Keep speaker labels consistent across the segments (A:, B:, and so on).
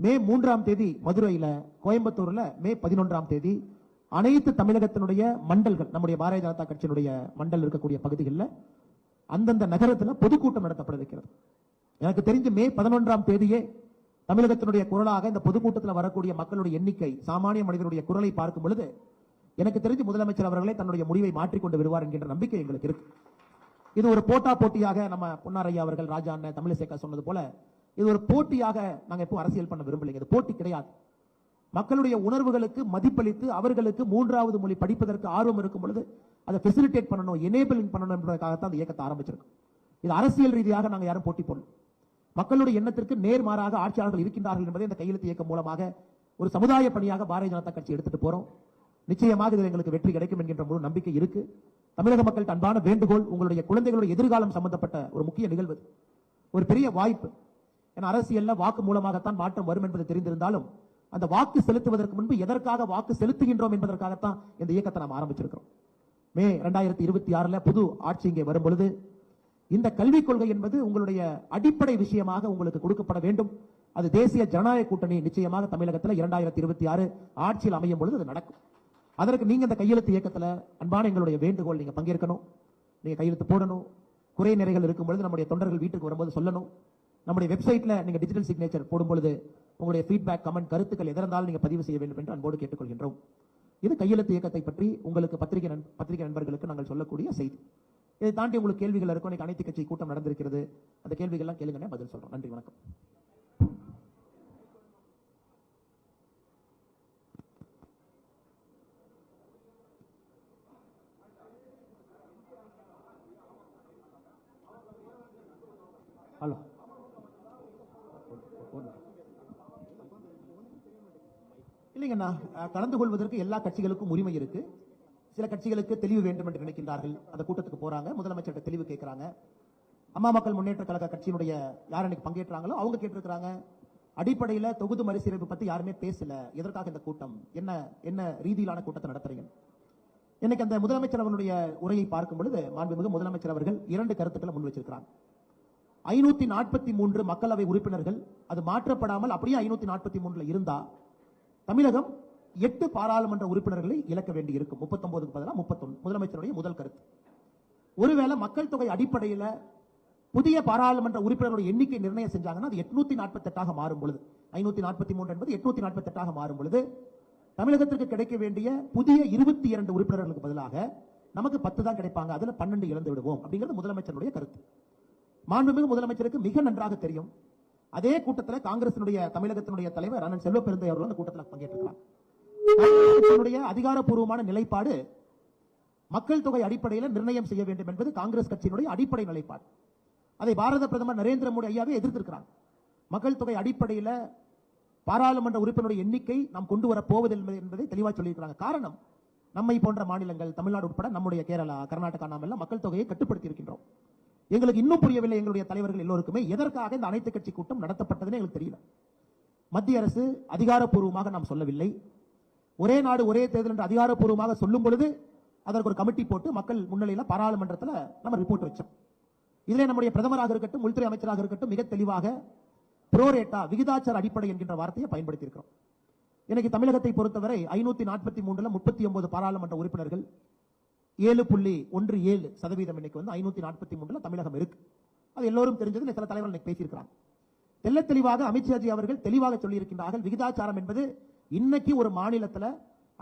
A: மே மூன்றாம் தேதி மதுரையில கோயம்புத்தூர்ல மே பதினொன்றாம் தேதி அனைத்து தமிழகத்தினுடைய மண்டல்கள் நம்முடைய பாரதிய ஜனதா கட்சியினுடைய மண்டல் இருக்கக்கூடிய பகுதிகளில் அந்தந்த நகரத்துல பொதுக்கூட்டம் நடத்தப்பட இருக்கிறது எனக்கு தெரிஞ்சு மே பதினொன்றாம் தேதியே தமிழகத்தினுடைய குரலாக இந்த பொதுக்கூட்டத்தில் வரக்கூடிய மக்களுடைய எண்ணிக்கை சாமானிய மனிதனுடைய குரலை பார்க்கும் பொழுது எனக்கு தெரிஞ்சு முதலமைச்சர் அவர்களே தன்னுடைய முடிவை மாற்றிக்கொண்டு விடுவார் என்கின்ற நம்பிக்கை எங்களுக்கு இருக்கு. இது ஒரு போட்டா போட்டியாக நம்ம பொன்னாரையா அவர்கள் ராஜா அண்ணன் தமிழிசைக்கா சொன்னது போல இது ஒரு போட்டியாக நாங்கள் எப்போ அரசியல் பண்ண விரும்பலைங்க. இது போட்டி கிடையாது. மக்களுடைய உணர்வுகளுக்கு மதிப்பளித்து அவர்களுக்கு மூன்றாவது மொழி படிப்பதற்கு ஆர்வம் இருக்கும் பொழுது அதை ஃபெசிலிட்டேட் பண்ணணும் எனேபிளிங் பண்ணணும் என்பதற்காகத்தான் அந்த இயக்கத்தை ஆரம்பிச்சிருக்கோம். இது அரசியல் ரீதியாக நாங்கள் யாரும் போட்டி போடணும் மக்களுடைய எண்ணத்திற்கு நேர்மாறாக ஆட்சியாளர்கள் இருக்கின்றார்கள் என்பதை இந்த கையெழுத்து இயக்கம் மூலமாக ஒரு சமுதாய பணியாக பாரதிய ஜனதா கட்சி எடுத்துட்டு போறோம். நிச்சயமாக இதில் எங்களுக்கு வெற்றி கிடைக்கும் என்கின்ற முழு நம்பிக்கை இருக்கு. தமிழக மக்கள் அன்பான வேண்டுகோள் உங்களுடைய குழந்தைகளுடைய எதிர்காலம் சம்பந்தப்பட்ட ஒரு முக்கிய நிகழ்வு ஒரு பெரிய வாய்ப்பு. அரசியல்ல வாக்கு மூலமாகத்தான் மாற்றம் வரும் என்பது தெரிந்திருந்தாலும் அந்த வாக்கு செலுத்துவதற்கு முன்பு எதற்காக வாக்கு செலுத்துகின்றோம் என்பதற்காகத்தான் இந்த இயக்கத்தை நாம் ஆரம்பிச்சிருக்கிறோம். மே ரெண்டாயிரத்தி இருபத்தி ஆறுல புது ஆட்சி இங்கே வரும் பொழுது இந்த கல்விக் கொள்கை என்பது உங்களுடைய அடிப்படை விஷயமாக உங்களுக்கு கொடுக்கப்பட வேண்டும். அது தேசிய ஜனநாயக கூட்டணி நிச்சயமாக தமிழகத்தில் இரண்டாயிரத்தி இருபத்தி ஆறு ஆட்சியில் அமையும் பொழுது அது நடக்கும். அதற்கு நீங்க இந்த கையெழுத்து இயக்கத்துல அன்பான எங்களுடைய வேண்டுகோள் நீங்க பங்கேற்கணும். நீங்க கையெழுத்து போடணும். குறை நிறைகள் இருக்கும் பொழுது நம்முடைய தொண்டர்கள் வீட்டுக்கு வரும்போது சொல்லணும். நம்முடைய வெப்சைட்ல நீங்க டிஜிட்டல் சிக்னேச்சர் போடும் பொழுது உங்களுடைய ஃபீட்பேக் கமெண்ட் கருத்துக்கள் எது இருந்தாலும் நீங்க பதிவு செய்ய வேண்டும் என்று அன்போடு கேட்டுக்கொள்கின்றோம். இது கையெழுத்து இயக்கத்தை பற்றி உங்களுக்கு பத்திரிகை நண்- பத்திரிகை நண்பர்களுக்கு நாங்கள் சொல்லக்கூடிய செய்தி. இதை தாண்டி உங்களுக்கு கேள்விகள் இருக்கும் இன்னைக்கு அனைத்து கட்சி கூட்டம் நடந்திருக்கிறது. அந்த கேள்விகள்லாம் கேளுங்க பதில் சொல்றோம். நன்றி வணக்கம். ஹலோ. இல்லைங்கண்ணா கலந்து கொள்வதற்கு எல்லா கட்சிகளுக்கும் உரிமை இருக்கு. சில கட்சிகளுக்கு தெளிவு வேண்டும் என்று நினைக்கின்றார்கள். அந்த கூட்டத்துக்கு போறாங்க. முதலமைச்சர்கிட்ட தெளிவு கேட்கிறாங்க அம்மா மக்கள் முன்னேற்ற கழக கட்சியினுடைய யார் அன்னைக்கு பங்கேற்றாங்களோ அவங்க கேட்டிருக்கிறாங்க. அடிப்படையில தொகுதி மறுசீரமைப்பு பத்தி யாருமே பேசல. எதற்காக இந்த கூட்டம்? என்ன என்ன ரீதியிலான கூட்டத்தை நடத்துறீங்க? இன்னைக்கு அந்த முதலமைச்சர் அவருடைய உரையை பார்க்கும் பொழுது மாண்புமிகு முதலமைச்சர் அவர்கள் இரண்டு கருத்துக்களை முன் வச்சிருக்கிறாங்க ஐநூத்தி நாற்பத்தி மூன்று மக்களவை உறுப்பினர்கள் அது மாற்றப்படாமல் அப்படியே ஐநூத்தி நாற்பத்தி மூன்றுல இருந்தா தமிழகம் எட்டு பாராளுமன்ற உறுப்பினர்களை இழக்க வேண்டி இருக்கும் முப்பத்தொன்பதுக்கு பதிலாக முப்பத்தொன்று முதலமைச்சருடைய முதல் கருத்து. ஒருவேளை மக்கள் தொகை அடிப்படையில் புதிய பாராளுமன்ற உறுப்பினர்களுடைய எண்ணிக்கை நிர்ணயம் செஞ்சாங்கன்னா அது எட்நூத்தி நாற்பத்தெட்டாக மாறும் பொழுது. ஐநூத்தி நாற்பத்தி மூன்று என்பது எட்நூத்தி நாற்பத்தெட்டாக மாறும் பொழுது தமிழகத்திற்கு கிடைக்க வேண்டிய புதிய இருபத்தி இரண்டு உறுப்பினர்களுக்கு பதிலாக நமக்கு பத்து தான் கிடைப்பாங்க. அதில் பன்னெண்டு இழந்து விடுவோம். அப்படிங்கிறது முதலமைச்சருடைய கருத்து. மாண்புமிகு முதலமைச்சருக்கு மிக நன்றாக தெரியும். அதே கூட்டத்தில் காங்கிரசினுடைய தமிழகத்தினுடைய தலைவர் அண்ணன் செல்வ பெருந்தை அவர்கள் அந்த கூட்டத்தில் பங்கேற்றிருக்கிறார். அதிகாரப்பூர்வமான நிலைப்பாடு மக்கள் தொகை அடிப்படையில் நிர்ணயம் செய்ய வேண்டும் என்பது காங்கிரஸ் கட்சியினுடைய அடிப்படை நிலைப்பாடு. அதை பாரத பிரதமர் நரேந்திர மோடி ஐயாவே எதிர்த்திருக்கிறார். மக்கள் தொகை அடிப்படையில் பாராளுமன்ற உறுப்பினருடைய எண்ணிக்கை நாம் கொண்டு வர போவதில்லை என்பதை தெளிவாக சொல்லியிருக்கிறாங்க. காரணம் நம்மை போன்ற மாநிலங்கள் தமிழ்நாடு உட்பட நம்முடைய கேரளா கர்நாடகா நாம் எல்லாம் மக்கள் தொகையை கட்டுப்படுத்தி இருக்கின்றோம் எங்களுக்கு இன்னும் புரியவில்லை எங்களுடைய தலைவர்கள் எல்லோருக்குமே எதற்காக இந்த அனைத்து கட்சி கூட்டம் நடத்தப்பட்டதுன்னு எங்களுக்கு தெரியல. மத்திய அரசு அதிகாரப்பூர்வமாக நாம் சொல்லவில்லை. ஒரே நாடு ஒரே தேர்தல் என்று அதிகாரப்பூர்வமாக சொல்லும் பொழுது அதற்கு ஒரு கமிட்டி போட்டு மக்கள் முன்னிலையில் பாராளுமன்றத்தில் நம்ம ரிப்போர்ட் வச்சோம். இதிலே நம்முடைய பிரதமராக இருக்கட்டும் உள்துறை அமைச்சராக இருக்கட்டும் மிக தெளிவாக புரோரேட்டா விகிதாச்சார அடிப்படை என்கின்ற வார்த்தையை பயன்படுத்தி இருக்கிறோம் இன்னைக்கு தமிழகத்தை பொறுத்தவரை ஐநூத்தி நாற்பத்தி மூன்றுல முப்பத்தி ஒன்பது பாராளுமன்ற உறுப்பினர்கள் ஏழு புள்ளி ஒன்று ஏழு சதவீதம் இன்னைக்கு வந்து ஐநூத்தி நாற்பத்தி மூன்றுல தமிழகம் இருக்கு. அது எல்லோரும் தெரிஞ்சது சில தலைவர்கள் பேசியிருக்கிறாங்க. தெள்ள தெளிவாக அமித்ஷாஜி அவர்கள் தெளிவாக சொல்லியிருக்கின்றார்கள் விகிதாச்சாரம் என்பது இன்னைக்கு ஒரு மாநிலத்தில்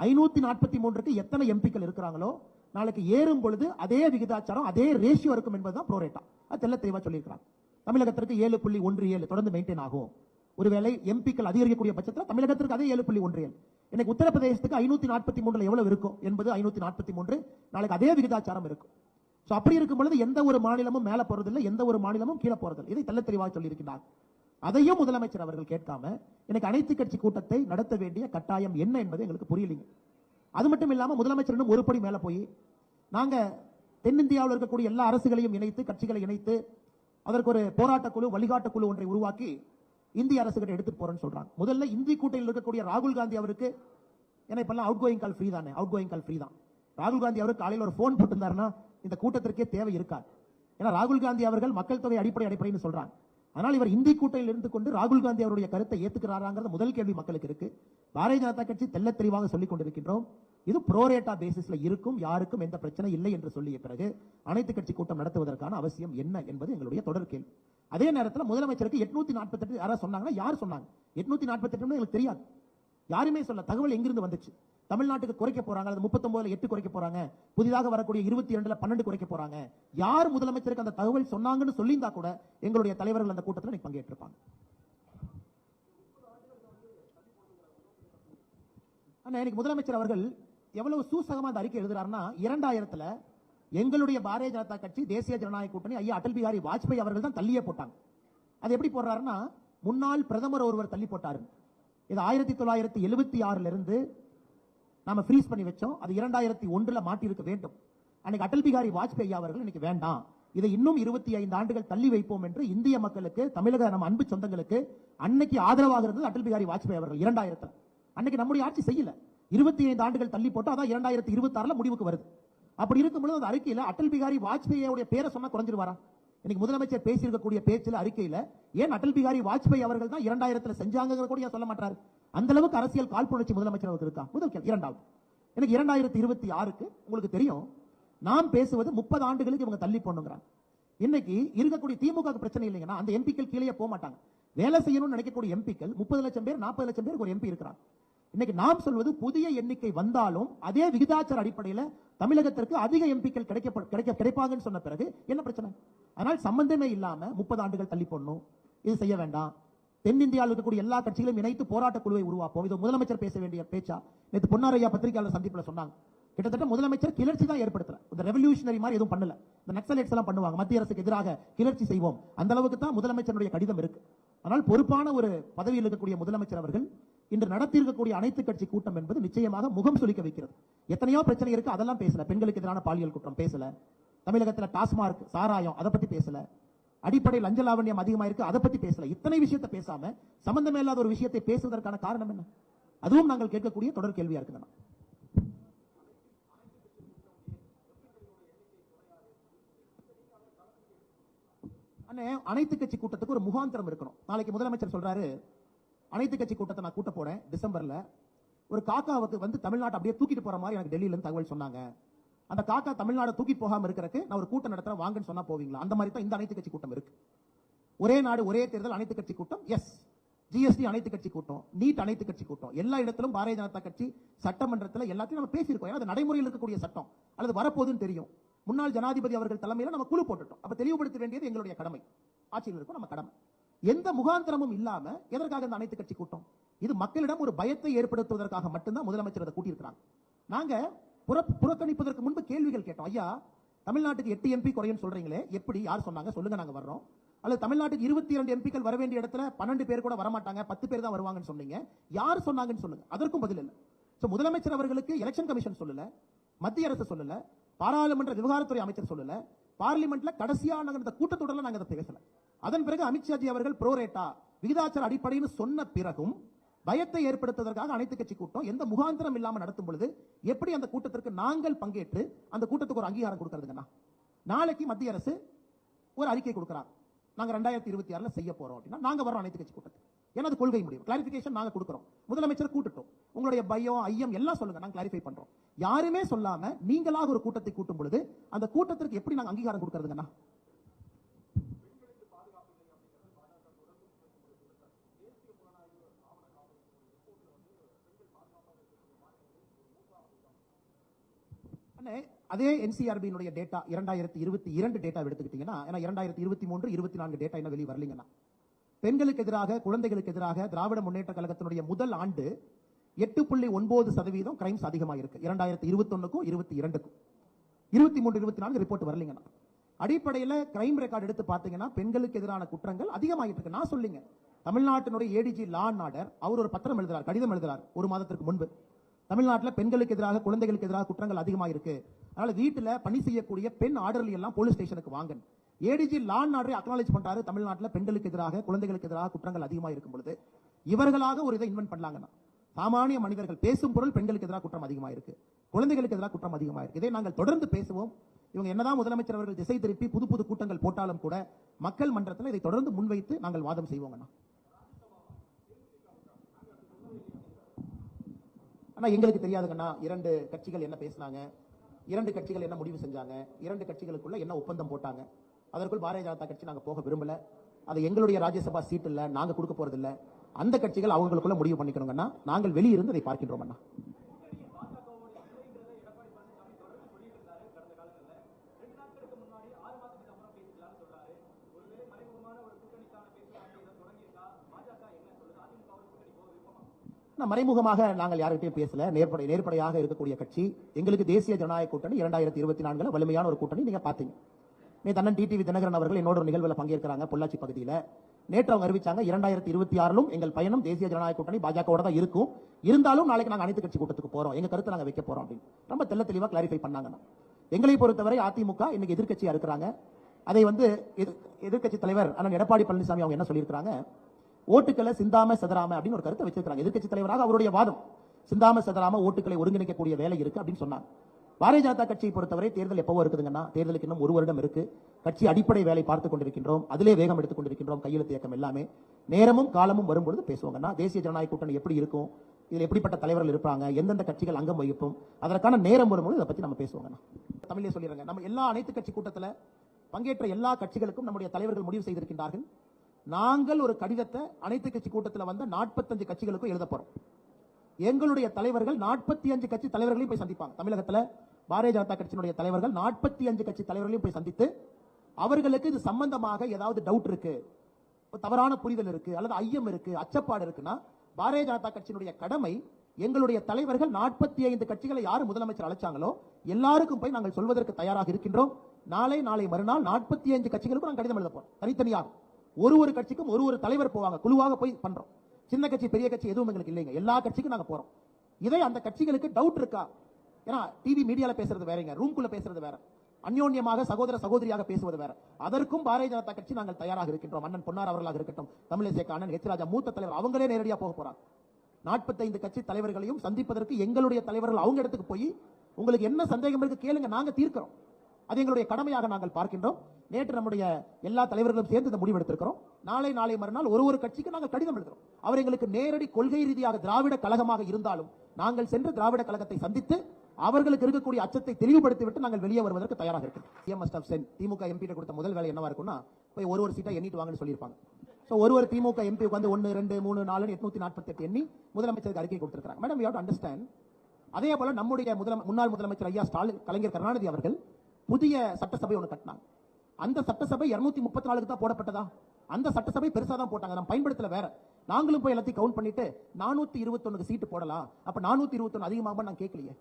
A: ஐநூத்தி நாற்பத்தி மூன்றுக்கு எத்தனை எம்பிக்கள் இருக்கிறாங்களோ நாளைக்கு ஏறும் பொழுது அதே விகிதாச்சாரம் அதே ரேஷியோ இருக்கும் என்பதுதான் ப்ரோரேட்டா அது தெல்ல தெளிவாக சொல்லியிருக்கிறாங்க. தமிழகத்திற்கு ஏழு புள்ளி ஒன்று ஏழு தொடர்ந்து மெயின்டைன் ஆகும். ஒருவேளை எம்பிக்கள் அதிகரிக்கக்கூடிய பட்சத்தில் தமிழகத்திற்கு அதே ஏழு புள்ளி ஒன்றியல் இன்னைக்கு உத்தரப்பிரதேசத்துக்கு ஐநூத்தி நாற்பத்தி மூணுல எவ்வளவு இருக்கும் என்பது ஐநூத்தி நாற்பத்தி மூன்று. நாளைக்கு அதே விகிதாச்சாரம் இருக்கும். ஸோ அப்படி இருக்கும் பொழுது எந்த ஒரு மாநிலமும் மேலே போறதில்லை எந்த ஒரு மாநிலமும் கீழே போறதில்லை. இதை தெல்ல தெளிவாக சொல்லியிருக்கிறார். அதையும் முதலமைச்சர் அவர்கள் கேட்காம எனக்கு அனைத்து கட்சி கூட்டத்தை நடத்த வேண்டிய கட்டாயம் என்ன என்பது எங்களுக்கு புரியலைங்க. அது மட்டும் இல்லாமல் முதலமைச்சர் இன்னும் ஒரு படி மேலே போய் நாங்கள் தென்னிந்தியாவில் இருக்கக்கூடிய எல்லா அரசுகளையும் இணைத்து கட்சிகளை இணைத்து அதற்கு ஒரு போராட்டக்குழு குழு ஒன்றை உருவாக்கி இந்திய அரசு கிட்ட எடுத்துட்டு போறேன்னு சொல்றாங்க. முதல்ல இந்தி கூட்டணியில் இருக்கக்கூடிய ராகுல் காந்தி அவருக்கு ஏன்னா இப்பெல்லாம் அவுட் கோயிங் கால் ஃப்ரீ தானே அவுட் கோயிங் கால் ஃப்ரீ தான். ராகுல் காந்தி அவருக்கு காலையில் ஒரு ஃபோன் போட்டிருந்தாருன்னா இந்த கூட்டத்திற்கே தேவை இருக்காது. ஏன்னா ராகுல் காந்தி அவர்கள் மக்கள் தொகை அடிப்படை அடிப்படைன்னு சொல்றாங்க. அதனால் இவர் இந்தி கூட்டையில் இருந்து கொண்டு ராகுல் காந்தி அவருடைய கருத்தை ஏத்துக்கிறாராங்கிறது முதல் கேள்வி மக்களுக்கு இருக்கு. பாரதிய ஜனதா கட்சி தெல்ல தெளிவாக சொல்லிக் கொண்டிருக்கின்றோம். இது ப்ரோரேட்டா பேசிஸ்ல இருக்கும் யாருக்கும் எந்த பிரச்சனை இல்லை என்று சொல்லிய பிறகு அனைத்து கட்சி கூட்டம் நடத்துவதற்கான அவசியம் என்ன என்பது எங்களுடைய தொடர் கேள்வி. அதே நேரத்தில் முதலமைச்சருக்கு எட்நூத்தி நாற்பத்தெட்டு யாராவது சொன்னாங்கன்னா யார் சொன்னாங்க? எட்நூத்தி நாற்பத்தெட்டு எங்களுக்கு தெரியாது. யாருமே சொல்ல தகவல் எங்கிருந்து வந்துச்சு? தமிழ்நாட்டுக்கு குறைக்க போறாங்க அது முப்பத்தொன்பதுல எட்டு குறைக்க போறாங்க புதிதாக வரக்கூடிய இருபத்தி இரண்டுல பன்னெண்டு குறைக்க போறாங்க. யார் முதலமைச்சருக்கு அந்த தகவல் சொன்னாங்கன்னு சொல்லியிருந்தா கூட எங்களுடைய தலைவர்கள் அந்த கூட்டத்தில் பங்கேற்றிருப்பாங்க. ஆனால் எனக்கு முதலமைச்சர் அவர்கள் எவ்வளவு சூசகமா அந்த அறிக்கை எழுதுறாருன்னா இரண்டாயிரத்துல எங்களுடைய பாரதிய ஜனதா கட்சி தேசிய ஜனநாயக கூட்டணி ஐயா அடல் பிஹாரி வாஜ்பாய் அவர்கள் தான் தள்ளியே போட்டாங்க. அது எப்படி போடுறாருன்னா முன்னாள் பிரதமர் ஒருவர் தள்ளி போட்டாரு. இது ஆயிரத்தி தொள்ளாயிரத்தி எழுபத்தி ஆறுல இருந்து நாம ஃப்ரீஸ் பண்ணி வச்சோம். அது இரண்டாயிரத்தி ஒன்றுல மாட்டியிருக்க வேண்டும். அன்னைக்கு அடல் பிஹாரி வாஜ்பாய் அவர்கள் இன்னைக்கு வேண்டாம். இதை இன்னும் இருபத்தி ஐந்து ஆண்டுகள் தள்ளி வைப்போம் என்று இந்திய மக்களுக்கு தமிழக நம்ம அன்பு சொந்தங்களுக்கு அன்னைக்கு ஆதரவாக இருந்தது அடல் பிஹாரி வாஜ்பாய் அவர்கள் இரண்டாயிரத்தில். அன்னைக்கு நம்முடைய ஆட்சி செய்யல. இருபத்தி ஐந்து ஆண்டுகள் தள்ளி போட்டு அதான் இரண்டாயிரத்தி இருபத்தி ஆறுல முடிவுக்கு வருது. அப்படி இருக்கும்பொழுது அந்த அறிக்கையில் அடல் பிகாரி வாஜ்பாயோட பேரை சொன்னா குறைஞ்சிருவாரா? இன்னைக்கு முதலமைச்சர் பேசியிருக்கக்கூடிய பேச்சில் அறிக்கையில் ஏன் அடல் பிகாரி வாஜ்பாய் அவர்கள் தான் இரண்டாயிரத்துல செஞ்சாங்க கூட ஏன் சொல்ல மாட்டாரு? அந்த அளவுக்கு அரசியல் காழ்ப்புணர்ச்சி முதலமைச்சர் அவருக்கு இருக்கா? முதல் கேள்வி இரண்டாவது. எனக்கு இரண்டாயிரத்தி இருபத்தி ஆறுக்கு உங்களுக்கு தெரியும் நாம் பேசுவது முப்பது ஆண்டுகளுக்கு இவங்க தள்ளி போடணுங்கிறாங்க இன்னைக்கு இருக்கக்கூடிய திமுக பிரச்சனை இல்லைங்கன்னா அந்த எம்பிக்கள் கீழே போக மாட்டாங்க. வேலை செய்யணும்னு நினைக்கக்கூடிய எம்பிக்கள் முப்பது லட்சம் பேர் நாற்பது லட்சம் பேருக்கு ஒரு எம்பி இருக்கிறாங்க. இன்னைக்கு நாம் சொல்வது புதிய எண்ணிக்கை வந்தாலும் அதே விகிதாச்சார அடிப்படையில் தமிழகத்திற்கு அதிக எம்பிக்கள் கிடைக்க கிடைக்க கிடைப்பாங்கன்னு சொன்ன பிறகு என்ன பிரச்சனை? அதனால் சம்பந்தமே இல்லாம முப்பது ஆண்டுகள் தள்ளி போடணும். இது செய்ய வேண்டாம். தென்னிந்தியாவில் இருக்கக்கூடிய எல்லா கட்சிகளும் இணைத்து போராட்ட குழுவை உருவாப்போம். இது முதலமைச்சர் பேச வேண்டிய பேச்சா? நேற்று பொன்னாரையா பத்திரிகையாளர் சந்திப்புல சொன்னாங்க. கிட்டத்தட்ட முதலமைச்சர் கிளர்ச்சி தான் ஏற்படுத்தல. இந்த ரெவல்யூஷனரி மாதிரி எதுவும் பண்ணல. இந்த நக்சலைட்ஸ் எல்லாம் பண்ணுவாங்க. மத்திய அரசுக்கு எதிராக கிளர்ச்சி செய்வோம். அந்த அளவுக்கு தான் முதலமைச்சருடைய கடிதம் இருக்கு. ஆனால் பொறுப்பான ஒரு பதவியில் இருக்கக்கூடிய முதலமைச்சர் அவர்கள் இன்று நடத்தியிருக்கக்கூடிய அனைத்து கட்சி கூட்டம் என்பது நிச்சயமாக முகம் சுளிக்க வைக்கிறது. எத்தனையோ பிரச்சனை இருக்கு அதெல்லாம் பேசல. பெண்களுக்கு எதிரான பாலியல் குற்றம் பேசல. தமிழகத்துல டாஸ்மார்க் சாராயம் அதை பத்தி பேசல. அடிப்படை லஞ்ச லாவண்யம் அதிகமா இருக்கு அதை பத்தி பேசல. இத்தனை விஷயத்தை பேசாம சம்பந்தமே இல்லாத ஒரு விஷயத்தை பேசுவதற்கான காரணம் என்ன? அதுவும் நாங்கள் கேட்கக்கூடிய தொடர் கேள்வியா இருக்குதுண்ணா அனைத்து கட்சி கூட்டத்துக்கு ஒரு முகாந்திரம் இருக்கணும். நாளைக்கு முதலமைச்சர் சொல்றாரு அனைத்து கட்சி கூட்டத்தை நான் கூட்ட போறேன் டிசம்பர்ல. ஒரு காக்காவுக்கு வந்து தமிழ்நாட்டை அப்படியே தூக்கிட்டு போற மாதிரி எனக்கு டெல்லியில இருந்து தகவல் சொன்னாங்க. அந்த காக்கா தமிழ்நாடு தூக்கி போகாம இருக்கிறதுக்கு நான் ஒரு கூட்டம் நடத்துறேன் வாங்கன்னு சொன்னா போவீங்களா? அந்த மாதிரி தான் இந்த அனைத்து கட்சி கூட்டம் இருக்கு. ஒரே நாடு ஒரே தேர்தல் அனைத்து கட்சி கூட்டம்? எஸ் ஜிஎஸ்டி அனைத்து கட்சி கூட்டம் நீட் அனைத்து கட்சி கூட்டம். எல்லா இடத்திலும் பாரதிய ஜனதா கட்சி சட்டமன்றத்தில் எல்லாத்தையும் நம்ம பேசியிருக்கோம். ஏன்னா அது நடைமுறையில் இருக்கக்கூடிய சட்டம். அல்லது வரப்போகுதுன்னு தெரியும். முன்னாள் ஜனாதிபதி அவர்கள் தலைமையில நம்ம குழு போட்டுட்டோம். அப்ப தெளிவுபடுத்த வேண்டியது எங்களுடைய கடமை. ஆட்சியில் இருக்கும் நம்ம கடமை. எந்த முகாந்திரமும் இல்லாம எதற்காக இந்த அனைத்து கட்சி கூட்டம்? இது மக்களிடம் ஒரு பயத்தை ஏற்படுத்துவதற்காக மட்டும்தான் முதலமைச்சர் அதை கூட்டியிருக்கிறாங்க. நாங்க புற புறக்கணிப்பதற்கு முன்பு கேள்விகள் கேட்டோம். ஐயா தமிழ்நாட்டுக்கு எட்டு எம்பி குறையும் சொல்றீங்களே எப்படி யார் சொன்னாங்க? சொல்லுங்க நாங்க வர்றோம். அல்லது தமிழ்நாட்டுக்கு இருபத்தி இரண்டு எம்பிக்கள் வர வேண்டிய இடத்துல பன்னெண்டு பேர் கூட வரமாட்டாங்க பத்து பேர் தான் வருவாங்கன்னு சொன்னீங்க. யார் சொன்னாங்கன்னு சொல்லுங்க. அதற்கும் பதில் இல்லை. சோ முதலமைச்சர் அவர்களுக்கு எலெக்ஷன் கமிஷன் சொல்லல மத்திய அரசு சொல்லல பாராளுமன்ற விவகாரத்துறை அமைச்சர் சொல்லல பார்லிமெண்ட்ல கடைசியா நாங்கள் இந்த கூட்டத்தொடரில் நாங்கள் அதை பேசல. அதன் பிறகு அமித்ஷாஜி அவர்கள் புரோரேட்டா விகிதாச்சார அடிப்படைன்னு சொன்ன பிறகும் பயத்தை ஏற்படுத்துவதற்காக அனைத்து கட்சி கூட்டம் எந்த முகாந்திரம் இல்லாமல் நடத்தும் பொழுது எப்படி அந்த கூட்டத்திற்கு நாங்கள் பங்கேற்று அந்த கூட்டத்துக்கு ஒரு அங்கீகாரம் கொடுக்கறதுங்கண்ணா நாளைக்கு மத்திய அரசு ஒரு அறிக்கை கொடுக்குறாங்க. நாங்கள் ரெண்டாயிரத்தி இருபத்தி ஆறுல செய்ய போறோம் அப்படின்னா நாங்க வரோம் அனைத்து கட்சி கூட்டத்துக்கு. ஏன்னா அது கொள்கை முடியும் கிளாரிபிகேஷன் நாங்கள் கொடுக்குறோம். முதலமைச்சர் கூட்டட்டும். உங்களுடைய பயம் ஐயம் எல்லாம் சொல்லுங்க. நாங்கள் கிளாரிஃபை பண்றோம். யாருமே சொல்லாம நீங்களாக ஒரு கூட்டத்தை கூட்டும் பொழுது அந்த கூட்டத்திற்கு எப்படி நாங்கள் அங்கீகாரம் கொடுக்கறதுங்கண்ணா அதே என்சிஆர்பியினுடைய டேட்டா இரண்டாயிரத்தி இருபத்தி இரண்டு டேட்டா எடுத்துக்கிட்டீங்கன்னா ஏன்னா இரண்டாயிரத்தி இருபத்தி மூன்று இருபத்தி நான்கு டேட்டா என்ன வெளியே வரலீங்கன்னா பெண்களுக்கு எதிராக குழந்தைகளுக்கு எதிராக திராவிட முன்னேற்ற கழகத்தினுடைய முதல் ஆண்டு எட்டு புள்ளி ஒன்பது சதவீதம் கிரைம்ஸ் அதிகமாக இருக்கு இரண்டாயிரத்தி இருபத்தி ஒண்ணுக்கும் இருபத்தி இரண்டுக்கும். இருபத்தி மூன்று இருபத்தி நான்கு ரிப்போர்ட் வரலீங்கன்னா. அடிப்படையில் கிரைம் ரெக்கார்டு எடுத்து பார்த்தீங்கன்னா பெண்களுக்கு எதிரான குற்றங்கள் அதிகமாகிட்டு இருக்கு. நான் சொல்லிங்க. தமிழ்நாட்டினுடைய ஏடிஜி லா அண்ட் ஆர்டர் அவர் ஒரு பத்திரம் எழுதுறார் கடிதம் எழுதுறார் ஒரு மாதத்திற்கு முன்பு. தமிழ்நாட்டில் பெண்களுக்கு எதிராக குழந்தைகளுக்கு எதிராக குற்றங்கள் அதிகமாக இருக்கு. அதனால வீட்டுல பணி செய்யக்கூடிய பெண் ஆர்டர்லி எல்லாம் போலீஸ் ஸ்டேஷனுக்கு வாங்க ஏடிஜி லான் ஆர்டரை அக்னாலேஜ் பண்றாரு தமிழ்நாட்டில் பெண்களுக்கு எதிராக குழந்தைகளுக்கு எதிராக குற்றங்கள் அதிகமாக இருக்கும் பொழுது. இவர்களாக ஒரு இதை இன்வென்ட் பண்ணலாங்கன்னா சாமானிய மனிதர்கள் பேசும் பொருள் பெண்களுக்கு எதிராக குற்றம் அதிகமாக இருக்கு. குழந்தைகளுக்கு எதிராக குற்றம் அதிகமாக இருக்கு. இதை நாங்கள் தொடர்ந்து பேசுவோம். இவங்க என்னதான் முதலமைச்சர் அவர்கள் திசை திருப்பி புது புது கூட்டங்கள் போட்டாலும் கூட மக்கள் மன்றத்தில் இதை தொடர்ந்து முன்வைத்து நாங்கள் வாதம் செய்வோங்கண்ணா. ஆனால் எங்களுக்கு தெரியாதுங்கண்ணா. இரண்டு கட்சிகள் என்ன பேசினாங்க? இரண்டு கட்சிகள் என்ன முடிவு செஞ்சாங்க? இரண்டு கட்சிகளுக்குள்ள என்ன ஒப்பந்தம் போட்டாங்க? அதற்குள் பாரதிய ஜனதா கட்சி நாங்கள் போக விரும்பல. அது எங்களுடைய ராஜ்யசபா சீட் இல்லை நாங்கள் கொடுக்க போகிறதில்ல அந்த கட்சிகள் அவங்களுக்குள்ள முடிவு பண்ணிக்கணுங்கண்ணா. நாங்கள் வெளியிருந்து அதை பார்க்கின்றோம் அண்ணா. மறைமுகமாக நாங்கள் யார்கிட்டயும் பேசல. நேர்படை நேர்படையாக இருக்கக்கூடிய கட்சி எங்களுக்கு தேசிய ஜனநாயக கூட்டணி இரண்டாயிரத்தி இருபத்தி நான்குல வலிமையான ஒரு கூட்டணி நீங்க பாத்தீங்க நேற்று அண்ணன் டிடிவி தினகரன் அவர்கள் என்னோட ஒரு நிகழ்வில் பங்கேற்கிறாங்க பொள்ளாச்சி பகுதியில. நேற்று அவங்க அறிவிச்சாங்க இரண்டாயிரத்தி இருபத்தி ஆறிலும் எங்கள் பயணம் தேசிய ஜனநாயக கூட்டணி பாஜகவோட தான் இருக்கும். இருந்தாலும் நாளைக்கு நாங்க அனைத்து கட்சி கூட்டத்துக்கு போறோம். எங்க கருத்து நாங்க வைக்க போறோம் அப்படின்னு. ரொம்ப தெல்ல தெளிவா கிளாரிஃபை பண்ணாங்க எங்களை பொறுத்தவரை அதிமுக இன்னைக்கு எதிர்கட்சியா இருக்கிறாங்க. அதை வந்து எதிர்க்கட்சி தலைவர் அண்ணன் எடப்பாடி பழனிசாமி அவங்க என்ன சொல்லியிருக்கிறாங்க? ஓட்டுக்களை சிந்தாம செதறாம அப்படின்னு ஒரு கருத்தை வச்சிருக்காங்க எதிர்க்கட்சி தலைவராக அவருடைய வாதம். சிந்தாம செதறாம ஓட்டுக்களை ஒருங்கிணைக்கக்கூடிய வேலை இருக்கு அப்படின்னு சொன்னாங்க. பாரதிய ஜனதா கட்சியை பொறுத்தவரை தேர்தல் எப்பவோ இருக்குதுங்கன்னா தேர்தலுக்கு இன்னும் ஒரு வருடம் இருக்கு. கட்சி அடிப்படை வேலை பார்த்துக் கொண்டிருக்கின்றோம். அதிலே வேகம் எடுத்துக் கொண்டிருக்கின்றோம். கையெழுத்து இயக்கம் எல்லாமே. நேரமும் காலமும் வரும்பொழுது பேசுவாங்கன்னா தேசிய ஜனநாயக கூட்டணி எப்படி இருக்கும்? இதில் எப்படிப்பட்ட தலைவர்கள் இருப்பாங்க? எந்தெந்த கட்சிகள் அங்கம் வகிப்போம் அதற்கான நேரம் வரும்போது இதை பத்தி நம்ம பேசுவாங்கண்ணா தமிழே சொல்லிடுறாங்க. நம்ம எல்லா அனைத்து கட்சி கூட்டத்தில் பங்கேற்ற எல்லா கட்சிகளுக்கும் நம்முடைய தலைவர்கள் முடிவு செய்திருக்கின்றார்கள். நாங்கள் ஒரு கடிதத்தை அனைத்து கட்சி கூட்டத்தில் வந்த நாற்பத்தஞ்சு கட்சிகளுக்கும் எழுத போறோம். எங்களுடைய தலைவர்கள் நாற்பத்தி அஞ்சு கட்சி தலைவர்களையும் போய் சந்திப்பாங்க. தமிழகத்தில் பாரதிய ஜனதா கட்சியினுடைய தலைவர்கள் நாற்பத்தி அஞ்சு கட்சி தலைவர்களையும் போய் சந்தித்து அவர்களுக்கு இது சம்பந்தமாக ஏதாவது டவுட் இருக்கு தவறான புரிதல் இருக்கு அல்லது ஐயம் இருக்கு அச்சப்பாடு இருக்குன்னா பாரதிய ஜனதா கட்சியினுடைய கடமை எங்களுடைய தலைவர்கள் நாற்பத்தி ஐந்து கட்சிகளை யார் முதலமைச்சர் அழைச்சாங்களோ எல்லாருக்கும் போய் நாங்கள் சொல்வதற்கு தயாராக இருக்கின்றோம். நாளை நாளை மறுநாள் நாற்பத்தி ஐந்து கட்சிகளுக்கும் நாங்கள் கடிதம் எழுத போறோம் தனித்தனியாக. ஒரு ஒரு கட்சிக்கும் ஒரு ஒரு தலைவர் போவாங்க. குழுவாக போய் பண்றோம். சின்ன கட்சி பெரிய கட்சி எதுவும் எங்களுக்கு இல்லைங்க. எல்லா கட்சிக்கும் நாங்க போறோம். இதே அந்த கட்சிகளுக்கு டவுட் இருக்கா? ஏன்னா டிவி மீடியால பேசுறது வேறங்க. ரூம்குள்ள பேசுறது வேற. அந்யோன்யமாக சகோதர சகோதரியாக பேசுவது வேற. அதற்கும் பாரதிய ஜனதா கட்சி நாங்கள் தயாராக இருக்கின்றோம். அண்ணன் பொன்னார் அவர்களாக இருக்கட்டும் தமிழிசை அண்ணன் எச். ராஜா மூத்த தலைவர் அவங்களே நேரடியா போக போறாங்க. நாற்பத்தைந்து கட்சி தலைவர்களையும் சந்திப்பதற்கு எங்களுடைய தலைவர்கள் அவங்க இடத்துக்கு போய் உங்களுக்கு என்ன சந்தேகம் இருக்கு கேளுங்க. நாங்க தீர்க்கிறோம். அது எங்களுடைய கடமையாக நாங்கள் பார்க்கின்றோம். நேற்று நம்முடைய எல்லா தலைவர்களும் சேர்ந்து இந்த முடிவு எடுத்திருக்கிறோம் நாளை நாளை மறுநாள் ஒரு ஒரு கட்சிக்கு நாங்கள் கடிதம் எழுதுறோம் அவர் எங்களுக்கு நேரடி கொள்கை ரீதியாக திராவிட கழகமாக இருந்தாலும் நாங்கள் சென்று திராவிட கழகத்தை சந்தித்து அவர்களுக்கு இருக்கக்கூடிய அச்சத்தை தெளிவுபடுத்திவிட்டு நாங்கள் வெளியே வருவதற்கு தயாராக இருக்கிறோம். திமுக எம்பி கொடுத்த முதல் வேலை என்னவா இருக்கும்னா போய் ஒரு ஒரு சீட்டா எண்ணிட்டு வாங்கன்னு சொல்லியிருப்பாங்க. ஸோ ஒரு ஒரு திமுக எம்பி உட்காந்து ஒன்று ரெண்டு மூணு நாலு எட்நூத்தி நாற்பத்தி எட்டு எண்ணி முதலமைச்சருக்கு அறிக்கை கொடுத்திருக்காங்க மேடம் யூ அண்டர்ஸ்டாண்ட் அதே போல நம்முடைய முதல முன்னாள் முதலமைச்சர் ஐயா ஸ்டாலின் கலைஞர் கருணாநிதி அவர்கள் புதிய சட்டசபை ஒன்று கட்டினாங்க. அந்த சட்டசபை இருநூத்தி முப்பத்தி நாலுக்கு தான் போடப்பட்டதா? அந்த சட்டசபை பெருசா தான் போட்டாங்க. நம்ம பயன்படுத்தல வேற. நாங்களும் போய் எல்லாத்தையும் கவுண்ட் பண்ணிட்டு நானூத்தி இருபத்தொன்னுக்கு சீட்டு போடலாம். அப்ப நானூத்தி இருபத்தொன்னு அதிகமாக நான் கேட்கலையே.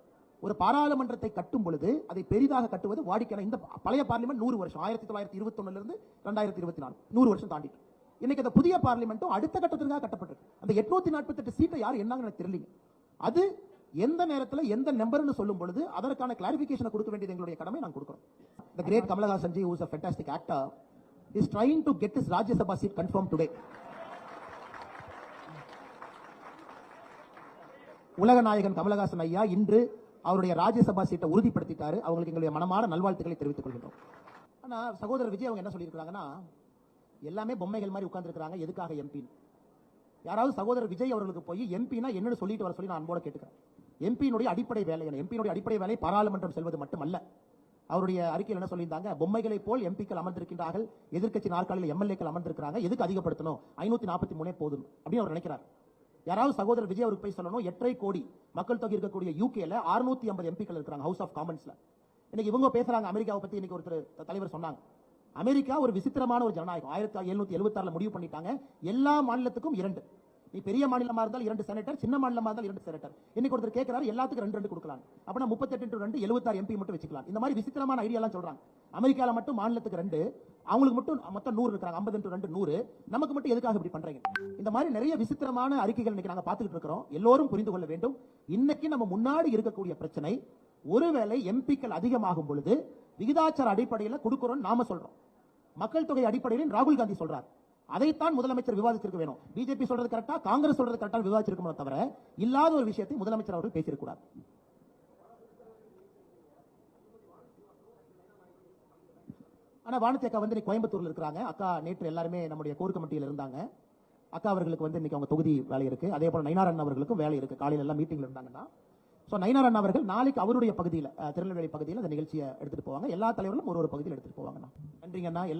A: ஒரு பாராளுமன்றத்தை கட்டும் பொழுது அதை பெரிதாக கட்டுவது வாடிக்கையான இந்த பழைய பார்லிமெண்ட் நூறு வருஷம் ஆயிரத்தி தொள்ளாயிரத்தி இருபத்தி இருந்து ரெண்டாயிரத்தி இருபத்தி நாலு நூறு வருஷம் தாண்டி இன்னைக்கு அந்த புதிய பார்லிமெண்ட்டும் அடுத்த கட்டத்திற்காக கட்டப்பட்டிருக்கு. அந்த எட்நூத்தி நாற்பத்தி எட்டு சீட்டை யார் என்னங்கன்னு எனக்கு தெரியலீங்க. அது எந்த நேரத்தில் எந்த நம்பர்னு சொல்லும் பொழுது அதற்கான கிளாரிபிகேஷன் கொடுக்க வேண்டியது எங்களுடைய கடமை நான் கொடுக்கிறோம். Kamalhasan ji, who is a fantastic actor, is trying to get his Rajya Sabha seat confirmed today. உலக நாயகன் கமலஹாசன் ஐயா இன்று அவருடைய ராஜ்யசபா சீட்டை உறுதிப்படுத்திட்டாரு. அவங்களுக்கு எங்களுடைய மனமார நல்வாழ்த்துக்களை தெரிவித்துக் கொள்கின்றோம். ஆனா சகோதரர் விஜய் அவங்க என்ன சொல்லியிருக்காங்கன்னா எல்லாமே பொம்மைகள் மாதிரி உட்கார்ந்துருக்காங்க எதுக்காக எம்பி யாராவது சகோதரர் விஜய் அவர்களுக்கு போய் எம்பினா என்னன்னு சொல்லிட்டு வர சொல்லி நான் அன்போட கேட்டுக்கிறேன். எம்பியினுடைய அடிப்படை வேலை எம்பியினுடைய அடிப்படை வேலை பாராளுமன்றம் செல்வது மட்டுமல்ல. அவருடைய அறிக்கையில் என்ன சொல்லியிருந்தாங்க? பொம்மைகளை போல் எம்பிக்கள் அமர்ந்திருக்கின்றார்கள். எதிர்க்கட்சி நாற்காலியில் எம்எல்ஏக்கள் அமர்ந்திருக்கிறாங்க. எதுக்கு அதிகப்படுத்தணும்? ஐநூத்தி நாற்பத்தி மூணே போதும் அப்படின்னு அவர் நினைக்கிறார். யாராவது சகோதரர் விஜய் அவருக்கு போய் சொல்லணும் எட்டரை கோடி மக்கள் தொகை இருக்கக்கூடிய யூகேல அறுநூத்தி ஐம்பது எம்பிக்கள் இருக்கிறாங்க ஹவுஸ் ஆஃப் காமன்ஸ்ல இன்னைக்கு இவங்க பேசுறாங்க அமெரிக்காவை பத்தி இன்னைக்கு ஒருத்தர் தலைவர் சொன்னாங்க. அமெரிக்கா ஒரு விசித்திரமான ஒரு ஜனநாயகம். ஆயிரத்தி எழுநூத்தி எழுபத்தி ஆறுல முடிவு பண்ணிட்டாங்க. எல்லா மாநிலத்துக்கும் இரண்டு. நீ பெரிய மாநிலமா இருந்தால் இரண்டு செனட்டர் சின்ன மாநிலமா இருந்தால் இரண்டு செனட்டர் இன்னைக்கு ஒருத்தர் கேட்கிறாரு எல்லாத்துக்கும் ரெண்டு ரெண்டு கொடுக்கலாம். அப்படின்னா முப்பத்தெட்டு ரெண்டு எழுபத்தாறு எம்பி மட்டும் வச்சுக்கலாம். இந்த மாதிரி விசித்திரமான ஐடியாலாம் எல்லாம் சொல்றாங்க. அமெரிக்கால மட்டும் மாநிலத்துக்கு ரெண்டு அவங்களுக்கு மட்டும் மொத்தம் நூறு இருக்கிறாங்க. ஐம்பது ரெண்டு நூறு. நமக்கு மட்டும் எதுக்காக இப்படி பண்றீங்க? இந்த மாதிரி நிறைய விசித்திரமான அறிக்கைகள் இன்னைக்கு நாங்க பார்த்துக்கிட்டு இருக்கிறோம். எல்லோரும் புரிந்து கொள்ள வேண்டும். இன்னைக்கு நம்ம முன்னாடி இருக்கக்கூடிய பிரச்சனை ஒருவேளை எம்பிக்கள் அதிகமாகும் பொழுது விகிதாச்சார அடிப்படையில் கொடுக்கிறோம் நாம சொல்றோம். மக்கள் தொகை அடிப்படையில் ராகுல் காந்தி சொல்றார். அதைத்தான் முதலமைச்சர் விவாதிச்சிருக்க வேணும். பிஜேபி சொல்றது கரெக்டா காங்கிரஸ் சொல்றது கரெக்டா விவாதிச்சிருக்கணும் தவிர இல்லாத ஒரு விஷயத்தை முதலமைச்சர் அவர்கள் பேசியிருக்கூடாது ஆனா வானத்தி அக்கா வந்து நீ கோயம்புத்தூர்ல இருக்கிறாங்க. அக்கா நேற்று எல்லாருமே நம்முடைய கோர் கமிட்டியில் இருந்தாங்க. அக்கா அவர்களுக்கு வந்து இன்னைக்கு அவங்க தொகுதி வேலை இருக்கு. அதே போல நயினாரன் அவர்களுக்கும் வேலை இருக்கு. காலையில எல்லாம் மீட்டிங்ல இருந்தாங்கன்னா. சோ நயினாரன் அவர்கள் நாளைக்கு அவருடைய பகுதியில் திருநெல்வேலி பகுதியில் அந்த நிகழ்ச்சியை எடுத்துட்டு போவாங்க. எல்லா தலைவர்களும் ஒரு ஒரு பகுதியில் எடுத்துட்டு போவாங்கண்ணா. நன்றிங்கண்ணா.